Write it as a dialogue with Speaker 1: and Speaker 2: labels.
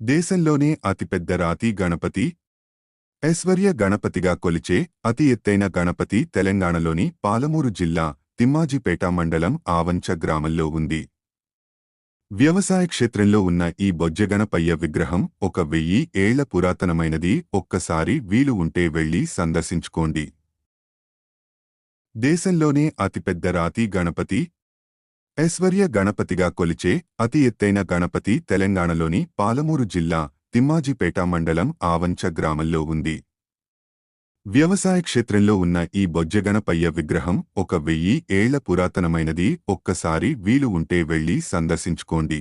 Speaker 1: దేశంలోనే అతిపెద్ద రాతి గణపతి ఐశ్వర్య గణపతిగా కొలిచే అతి ఎత్తైన గణపతి తెలంగాణలోని పాలమూరు జిల్లా తిమ్మాజిపేట మండలం ఆవంచ గ్రామంలో ఉంది. వ్యవసాయ క్షేత్రంలో ఉన్న ఈ బొజ్జగణపయ్య విగ్రహం ఒక వెయ్యి ఏళ్ళ పురాతనమైనది. ఒక్కసారి వీలు ఉంటే వెళ్ళి సందర్శించుకోండి. దేశంలోనే అతిపెద్ద రాతి గణపతి ఐశ్వర్య గణపతిగా కొలిచే అతి ఎత్తైన గణపతి తెలంగాణలోని పాలమూరు జిల్లా తిమ్మాజిపేట మండలం ఆవంచ గ్రామంలో ఉంది. వ్యవసాయ క్షేత్రంలో ఉన్న ఈ బొజ్జగణపయ్య విగ్రహం ఒక వెయ్యి ఏళ్ళ పురాతనమైనది. ఒక్కసారి వీలు ఉంటే వెళ్ళి సందర్శించుకోండి.